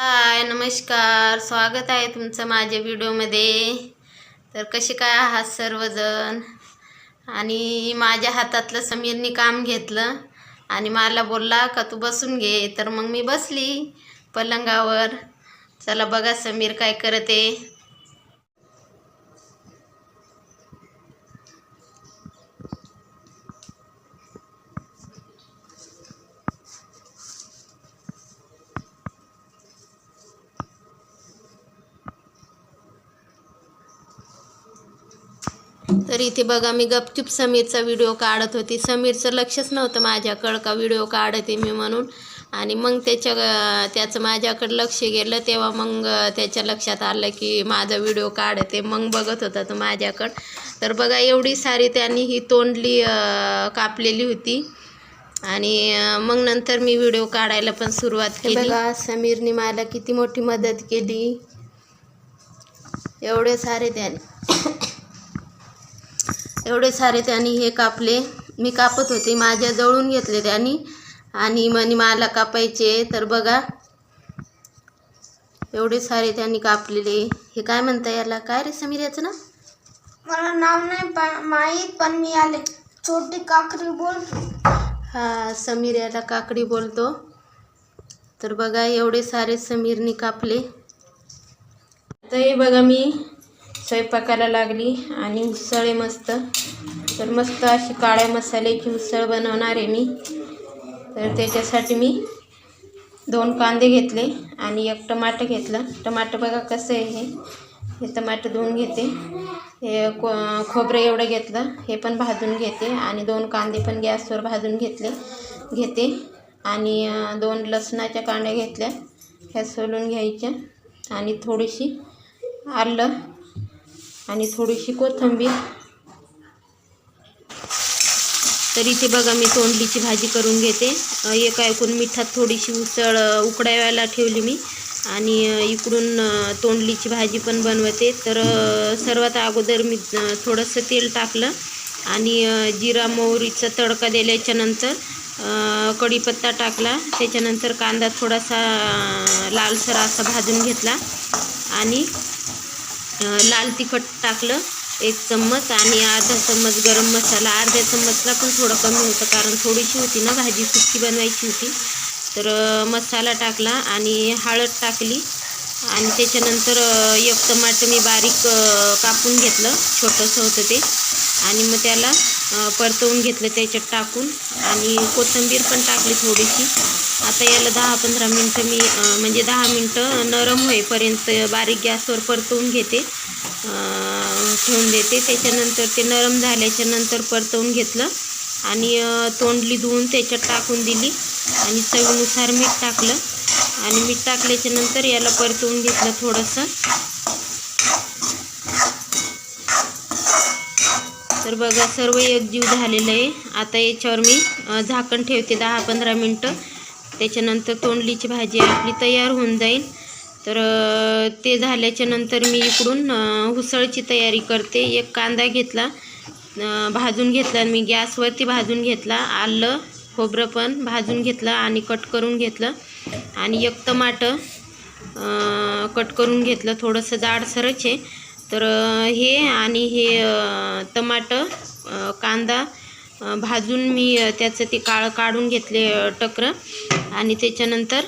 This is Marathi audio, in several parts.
हाय नमस्कार. स्वागत आहे तुमचं माझ्या व्हिडिओमध्ये. तर कसे काय आहात सर्वजण? आणि माझ्या हातातलं समीरनी काम घेतलं आणि मला बोलला का तू बसून घे. तर मग मी बसली पलंगावर. चला बघा समीर काय करते. तर इथे बघा मी गपचूप समीरचा व्हिडिओ काढत होती. समीरचं लक्षच नव्हतं माझ्याकडं का व्हिडिओ काढते मी म्हणून. आणि मग त्याच्या त्याचं माझ्याकडं लक्ष गेलं. तेव्हा मग त्याच्या लक्षात आलं की माझा व्हिडिओ काढते. मग बघत होता तो माझ्याकडं. तर बघा एवढी सारी त्यांनी ही तोंडली कापलेली होती. आणि मग नंतर मी व्हिडिओ काढायला पण सुरुवात केली. बघा समीरने मला किती मोठी मदत केली. एवढे सारे त्याने. एवढे सारे त्यांनी हे कापले. मी कापत होते. माझ्या जवळून घेतले त्यांनी. आणि म्हणे मला कापायचे तर बघा. एवढे सारे त्यांनी कापलेले. हे काय म्हणता याला? काय रे समीर याचं ना मला नाव नाही पा- माहीत पण मी आले छोटी काकरी बोल. हा समीर याला काकडी बोलतो. तर बघा एवढे सारे समीरनी कापले. तर हे बघा मी. स्वयंपाकाला लागली आणि उसळ आहे मस्त. तर मस्त अशी काळ्या मसाल्याची उसळ बनवणार आहे मी. तर त्याच्यासाठी मी दोन कांदे घेतले आणि एक टमाटर घेतलं. टमाटर बघा कसं आहे हे. हे टमाटं धुवून घेते. हे को खोबरं एवढं घेतलं. हे पण भाजून घेते आणि दोन कांदे पण गॅसवर भाजून घेतले घेते. आणि दोन लसणाच्या कांड्या घेतल्या. ह्या सोलून घ्यायच्या. आणि थोडीशी आलं. आणि थोडीशी कोथिंबीर. तर इथे बघा मी तोंडलीची भाजी करून घेते. एक एका ऐकून मिठात थोडीशी उसळ उकडावायला उकडायला ठेवली मी. आणि इकडून तोंडलीची भाजी पण बनवते. तर सर्वात अगोदर मी थोडंसं तेल टाकलं. आणि जिरा मोहरीचा तडका दिल्याच्यानंतर कढीपत्ता टाकला. त्याच्यानंतर कांदा थोडासा लालसर असा भाजून घेतला. आणि लाल तिखट टाकलं एक चम्मच आणि अर्धा चम्मच गरम मसाला. अर्ध्या चम्मचला पण थोडं कमी होतं कारण थोडीशी होती ना भाजी सुकी बनवायची होती. तर मसाला टाकला आणि हळद टाकली. आणि त्याच्यानंतर एक टमाटं मी बारीक कापून घेतलं छोटंसं होतं ते. आणि मग त्याला परतवून घेतलं त्याच्यात टाकून आणि कोथिंबीर पण टाकली थोडीशी. आता याला दहा पंधरा मिनटं मी म्हणजे दहा मिनटं नरम होईपर्यंत बारीक गॅसवर परतवून घेते. ठेवून देते. त्याच्यानंतर ते नरम झाल्याच्यानंतर परतवून घेतलं आणि तोंडली धुवून त्याच्यात टाकून दिली आणि चवीनुसार मीठ टाकलं. आणि मीठ टाकल्याच्या नंतर याला परतवून घेतलं थोडंसं. तर बघा सर्व एकजीव झालेलं आहे. आता याच्यावर मी झाकण ठेवते दहा पंधरा मिनटं. त्याच्यानंतर तोंडलीची भाजी आपली तयार होऊन जाईल. तर ते झाल्याच्यानंतर मी इकडून उसळची तयारी करते. एक कांदा घेतला भाजून घेतला मी गॅसवरती भाजून घेतला. आलं खोबरं पण भाजून घेतलं आणि कट करून घेतलं. आणि एक टमाटं कट करून घेतलं. थोडंसं जाडसरच आहे. तर हे आणि हे टमाटं कांदा भाजून मी त्याचं ते काळ काढून घेतले अ, टकरं. आणि त्याच्यानंतर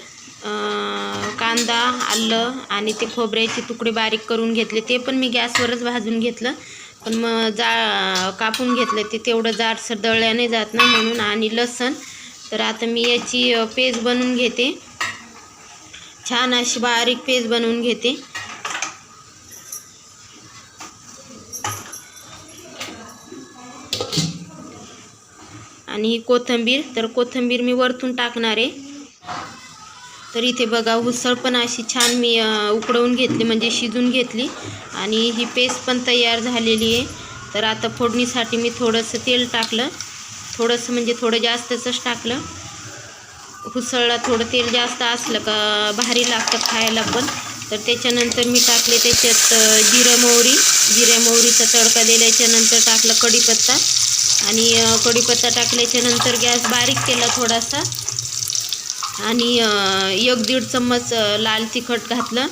कांदा आलं आणि ते खोबऱ्याचे तुकडे बारीक करून घेतले. ते पण मी गॅसवरच भाजून घेतलं. पण मग जा कापून घेतलं ते तेवढं जाडसर दळल्याने जात ना म्हणून. आणि लसण. तर आता मी याची पेज बनवून घेते. छान अशी बारीक पेज बनवून घेते. आणि ही कोथिंबीर तर कोथिंबीर मी वरतून टाकणार आहे. तर इथे बघा उसळ पण अशी छान मी उकडवून घेतली म्हणजे शिजून घेतली. आणि ही पेस्ट पण तयार झालेली आहे. तर आता फोडणीसाठी मी थोडंसं तेल टाकलं. थोडंसं म्हणजे थोडं जास्तच टाकलं. उसळला थोडं तेल जास्त असलं का भारी लागतं खायला पण. तर त्याच्यानंतर मी टाकले त्याच्यात जिरं मोहरी. जिऱ्या मोहरीचा तडका दिल्याच्यानंतर टाकलं कढीपत्ता. आणि कढीपत्ता टाकल्याच्यानंतर गॅस बारीक केला थोडासा. आणि एक दीड चम्मच लाल तिखट घातलं.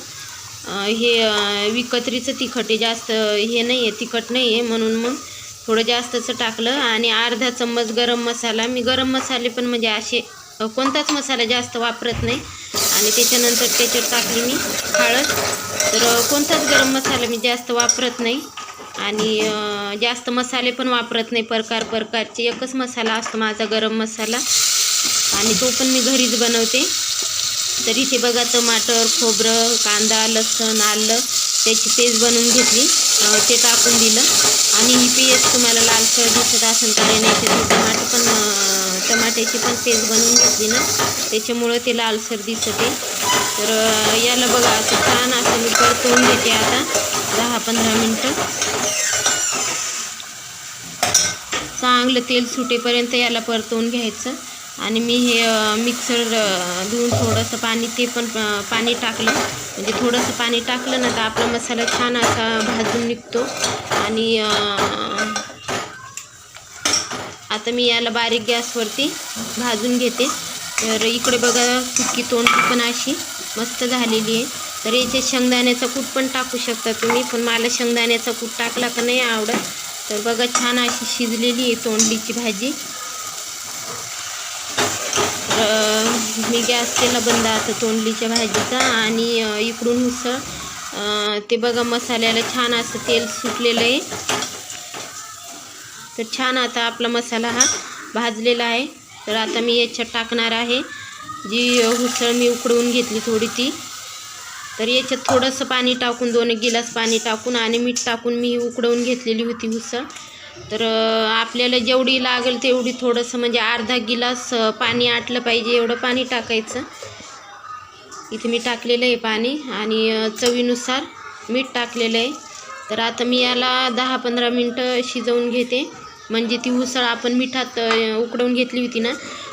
हे विकत्रीचं तिखट आहे. जास्त हे नाही आहे तिखट नाही आहे म्हणून मग थोडं जास्तचं टाकलं. आणि अर्धा चम्मच गरम मसाला. मी गरम मसाले पण म्हणजे असे कोणताच मसाला जास्त वापरत नाही. आणि त्याच्यानंतर त्याच्यात टाकली मी हळद. तर कोणताच गरम मसाला मी जास्त वापरत नाही. आणि जास्त मसाले पण वापरत नाही प्रकार प्रकारचे. एकच मसाला असतो माझा गरम मसाला. आणि तो पण मी घरीच बनवते. तर इथे बघा टमाटर खोबरं कांदा लसूण आलं त्याची पेस्ट बनवून घेतली. ते टाकून दिलं. आणि ही पेस्ट तुम्हाला लालसर दिसत असेल कारण याच्यात टमाटर पण टमाट्याची पण पेस्ट बनवून घेतली ना. त्याच्यामुळं ते लालसर दिसते. तर याला बघा असं छान असं मी परतवून घेते आता. दहा पंधरा मिनटं. चांगलं तेल सुटेपर्यंत याला परतवून घ्यायचं. आणि मी हे मिक्सर धुवून थोडंसं पाणी ते पण पाणी टाकलं. म्हणजे थोडंसं पाणी टाकलं ना तर आपला मसाला छान असा भाजून निघतो. आणि आता मी याला बारीक गॅसवरती भाजून घेते. तर इकडे बघा सुकी तोंडी पण अशी मस्त झालेली आहे. तर याच्यात शेंगदाण्याचा कूट पण टाकू शकता तुम्ही पण मला शेंगदाण्याचा कूट टाकला का नाही आवडत. तर बघा छान अशी शिजलेली आहे तोंडलीची भाजी. तर मी गॅस केला बंद आता तोंडलीच्या भाजीचा आणि इकडून उसळ. ते बघा मसाल्याला छान असं तेल सुटलेलं आहे. तर छान आता आपला मसाला हा भाजलेला आहे. तर आता मी याच्यात टाकणार आहे. जी उसळ मी उकडवून घेतली थोडी ती. तर याच्यात थोडंसं पाणी टाकून दोन एक गिलास पाणी टाकून आणि मीठ टाकून मी उकडवून घेतलेली होती उसळ. तर आपल्याला जेवढी लागेल तेवढी थोडंसं म्हणजे अर्धा गिलास पाणी आटलं पाहिजे एवढं पाणी टाकायचं. इथे मी टाकलेलं आहे पाणी आणि चवीनुसार मीठ टाकलेलं आहे. तर आता मी याला दहा पंधरा मिनटं शिजवून घेते. म्हणजे ती उसळ आपण मिठात उकडवून घेतली होती ना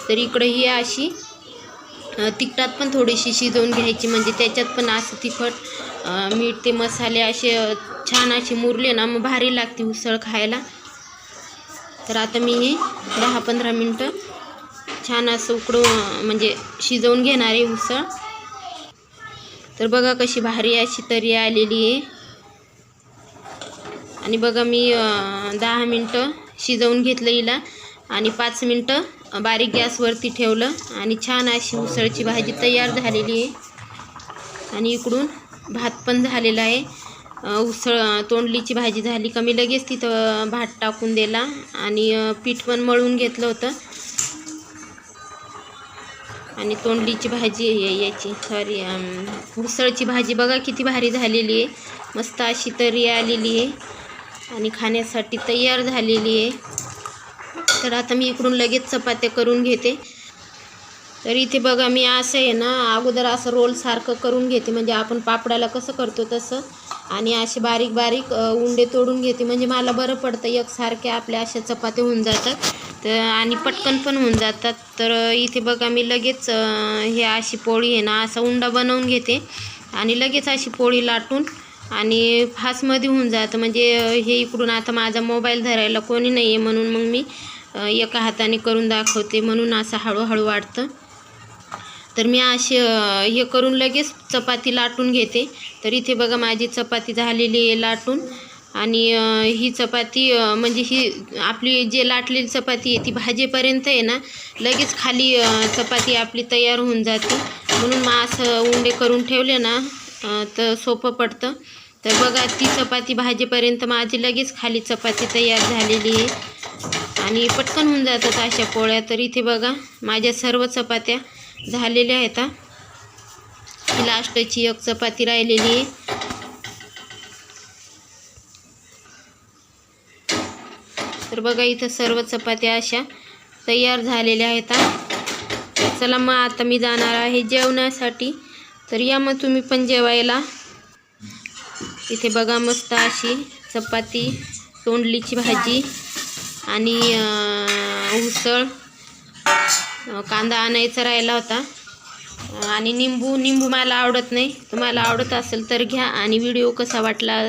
तर इकडं ही अशी तिखटात पण थोडीशी शिजवून घ्यायची. म्हणजे त्याच्यात पण असं तिखट मीठ ते मसाले असे छान असे मुरले ना मग भारी लागते उसळ खायला. तर आता मी हे दहा पंधरा मिनटं छान असं उकडून म्हणजे शिजवून घेणार आहे उसळ. तर बघा कशी भारी अशी तरी आलेली आहे. आणि बघा मी दहा मिनटं शिजवून घेतलं हिला. आणि पाच मिनटं बारीक गॅसवरती ठेवलं आणि छान अशी उसळची भाजी तयार झालेली आहे. आणि इकडून भात पण झालेला आहे. उसळ तोंडलीची भाजी झाली. का मी लगेच तिथं भात टाकून दिला आणि पीठ पण मळून घेतलं होतं. आणि तोंडलीची भाजी याची. सॉरी उसळची भाजी बघा किती भारी झालेली आहे. मस्त अशी तरी आलेली आहे. आणि खाण्यासाठी तयार झालेली आहे. तर आता मी इकडून लगेच चपात्या करून घेते. तर इथे बघा मी असं आहे ना अगोदर असं रोलसारखं करून घेते. म्हणजे आपण पापडाला कसं करतो तसं. आणि असे बारीक बारीक उंडे तोडून घेते. म्हणजे मला बरं पडतं एकसारख्या आपल्या अशा चपात्या होऊन जातात. तर आणि पटकन पण होऊन जातात. तर इथे बघा मी लगेच हे अशी पोळी आहे ना असा उंडा बनवून घेते. आणि लगेच अशी पोळी लाटून आणि फासमध्ये होऊन जातं. म्हणजे हे इकडून आता माझा मोबाईल धरायला कोणी नाही आहे म्हणून मग मी एका हाताने करून दाखवते म्हणून असं हळूहळू वाटतं तर मी असे हे करून लगेच चपाती लाटून घेते. तर इथे बघा माझी चपाती झालेली आहे लाटून. आणि ही चपाती म्हणजे ही आपली जे लाटलेली चपाती आहे ती भाजेपर्यंत आहे ना लगेच खाली चपाती आपली तयार होऊन जाते. म्हणून मग असं उंडे करून ठेवले ना तर सोपं पडतं. तर बघा ती चपाती भाजीपर्यंत माझी लगेच खाली चपाती तयार झालेली आहे. आणि पटकन होऊन जातात अशा पोळ्या. तर इथे बघा माझ्या सर्व चपात्या झालेल्या आहेत ही. लास्टची एक चपाती राहिलेली आहे. तर बघा इथं सर्व चपात्या अशा तयार झालेल्या आहेत चला मग आता मी जाणार आहे जेवणासाठी. तर या मग तुम्ही पण जेवायला. इथे बघा मस्त अशी चपाती तोंडलीची भाजी आणि उसळ कांदा आणायचा राहिला होता. आणि निंबू निंबू मला आवडत नाही. तुम्हाला आवडत असेल तर घ्या आणि व्हिडिओ कसा वाटला